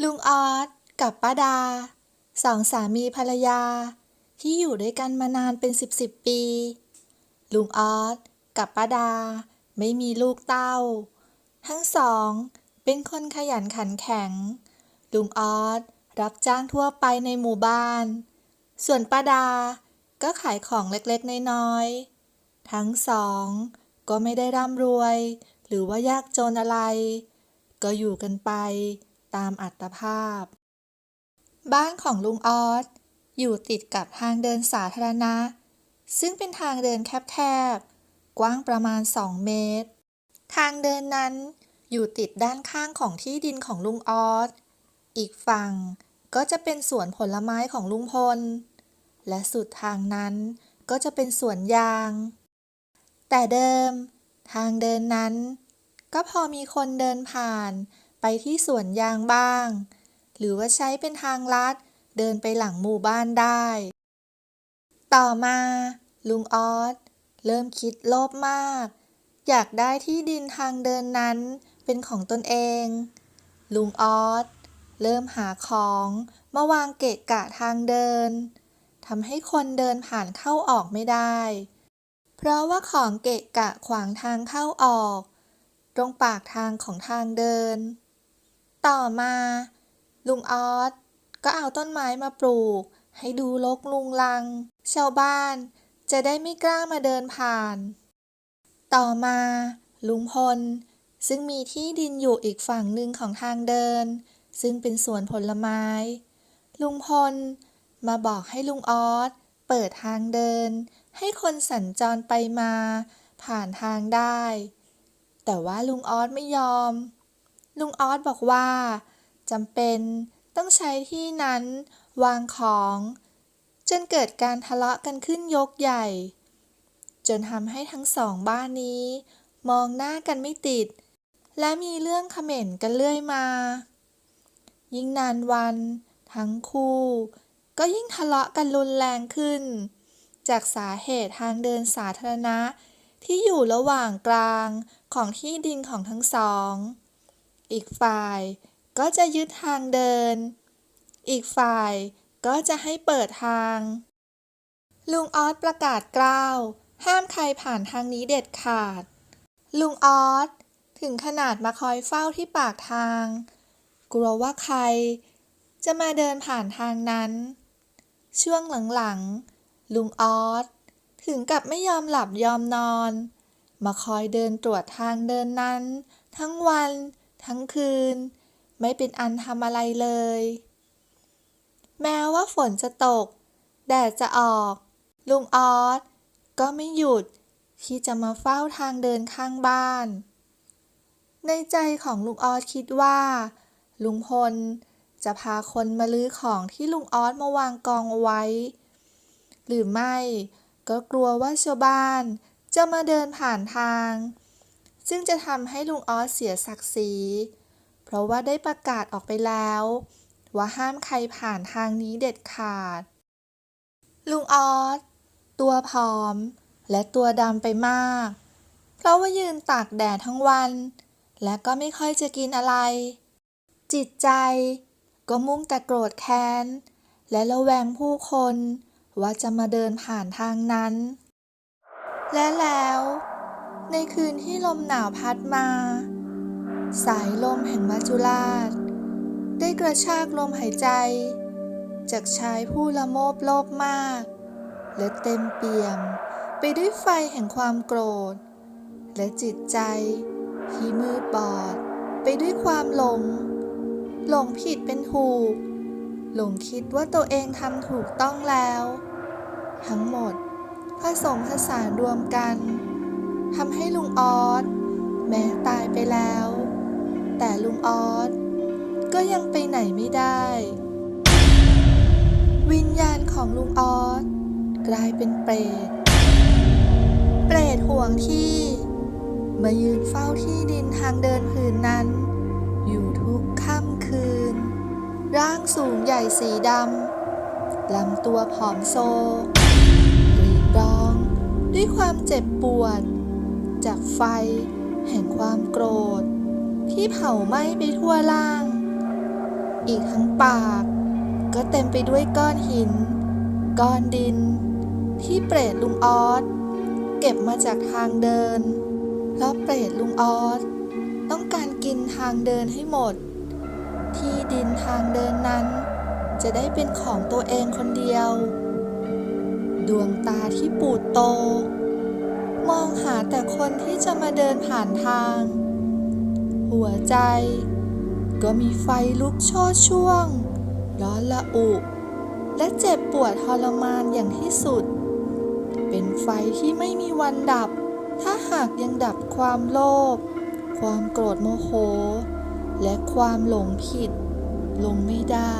ลุงออสกับป้าดา สองสามีภรรยา ที่อยู่ด้วยกันมานานเป็นสิบสิบปี ลุงออสกับป้าดา ไม่มีลูกเต้า ทั้งสองเป็นคนขยันขันแข็ง ลุงออสรับจ้างทั่วไปในหมู่บ้าน ส่วนป้าดาก็ขายของเล็กๆ น้อยๆ ทั้งสองก็ไม่ได้ร่ำรวย หรือว่ายากจนอะไร ก็อยู่กันไป ตามอัตภาพ บ้านของลุงออสอยู่ติดกับทางเดินสาธารณะ ซึ่งเป็นทางเดินแคบๆ กว้างประมาณ 2 เมตร ทางเดินนั้นอยู่ติดด้านข้างของที่ดินของลุงออส อีกฝั่งก็จะเป็นสวนผลไม้ของลุงพล และสุดทางนั้นก็จะเป็นสวนยาง แต่เดิม ทางเดินนั้น ก็พอมีคนเดินผ่าน ไปที่สวนยางบ้าง หรือว่าใช้เป็นทางลัด เดินไปหลังหมู่บ้านได้ ต่อมา ลุงออสเริ่มคิดโลภมาก อยากได้ที่ดินทางเดินนั้นเป็นของตนเอง ลุงออสเริ่มหาของมาวางเกะกะทางเดินทำให้คนเดินผ่านเข้าออกไม่ได้ เพราะว่าของเกะกะขวางทางเข้าออก ตรงปากทางของทางเดิน ต่อมา ลุงออสก็เอาต้นไม้มาปลูก ให้ดูรกลุงลัง ชาวบ้านจะได้ไม่กล้ามาเดินผ่าน ต่อมา ลุงพล ซึ่งมีที่ดินอยู่อีกฝั่งหนึ่งของทางเดิน ซึ่งเป็นสวนผลไม้ ลุงพลมาบอกให้ลุงออสเปิดทางเดิน ให้คนสัญจรไปมา ผ่านทางได้ แต่ว่าลุงออสไม่ยอม ลุงออสบอกว่าจำเป็นต้องใช้ที่นั้นวางของ จนเกิดการทะเลาะกันขึ้นยกใหญ่ จนทำให้ทั้งสองบ้านนี้ มองหน้ากันไม่ติด และมีเรื่องเขม่นกันเรื่อยมา ยิ่งนานวัน ทั้งคู่ ก็ยิ่งทะเลาะกันรุนแรงขึ้น จากสาเหตุทางเดินสาธารณะที่อยู่ระหว่างกลางของที่ดินของทั้งสอง อีกฝ่ายก็จะยึดทางเดิน อีกฝ่ายก็จะให้เปิดทาง ลุงออสประกาศกล้าว ห้ามใครผ่านทางนี้เด็ดขาด ลุงออสถึงขนาดมาคอยเฝ้าที่ปากทาง กลัวว่าใคร จะมาเดินผ่านทางนั้น ช่วงหลังๆ ลุงออสถึงกับไม่ยอมหลับยอมนอน มาคอยเดินตรวจทางเดินนั้น ทั้งวัน ทั้งคืน ไม่เป็นอันทำอะไรเลย แม้ว่าฝนจะตก แดดจะออก ลุงออสก็ไม่หยุดที่จะมาเฝ้าทางเดินข้างบ้าน ในใจของลุงออสคิดว่า ลุงพลจะพาคนมาลื้อของที่ลุงออสมาวางกองเอาไว้ หรือไม่ก็กลัวว่าชาวบ้านจะมาเดินผ่านทาง ซึ่งจะทำให้ลุงออสเสียศักดิ์ศรี เพราะว่าได้ประกาศออกไปแล้ว ว่าห้ามใครผ่านทางนี้เด็ดขาด ลุงออสตัวผอม และตัวดำไปมาก เพราะว่ายืนตากแดดทั้งวัน และก็ไม่ค่อยจะกินอะไร จิตใจ ก็มุ่งแต่โกรธแค้น และระแวงผู้คนว่าจะมาเดินผ่านทางนั้น และแล้ว ในคืนที่ลมหนาวพัดมา สายลมแห่งมัจจุราช ได้กระชากลมหายใจ จากชายผู้ละโมบโลภมาก และเต็มเปี่ยมไปด้วยไฟแห่งความโกรธ และจิตใจที่มืดบอด ไปด้วยความหลง หลงผิดเป็นถูก หลงคิดว่าตัวเองทำถูกต้องแล้ว ทั้งหมดผสมผสานรวมกัน ทำให้ลุงออสแม้ตายไปแล้ว แต่ลุงออสก็ยังไปไหนไม่ได้ วิญญาณของลุงออสกลายเป็นเปรต เปรตห่วงที่มายืนเฝ้าที่ดินทางเดินผืนนั้น อยู่ทุกค่ำคืน ร่างสูงใหญ่สีดำลำตัวผอมโซกรีดร้องด้วยความเจ็บปวด จากไฟ แห่งความโกรธ ที่เผาไหม้ไปทั่วล่าง อีกทั้งปาก ก็เต็มไปด้วยก้อนหิน ก้อนดิน ที่เปรตลุงออสเก็บมาจากทางเดิน เพราะเปรตลุงออสต้องการกินทางเดินให้หมด ที่ดินทางเดินนั้น จะได้เป็นของตัวเองคนเดียว ดวงตาที่ปูดโต มองหาแต่คนที่จะมาเดินผ่านทาง หัวใจ ก็มีไฟลุกโชดช่วง ร้อนละอุ และเจ็บปวดทรมานอย่างที่สุด เป็นไฟที่ไม่มีวันดับ ถ้าหากยังดับความโลภความโกรธโมโห และความหลงผิด ลงไม่ได้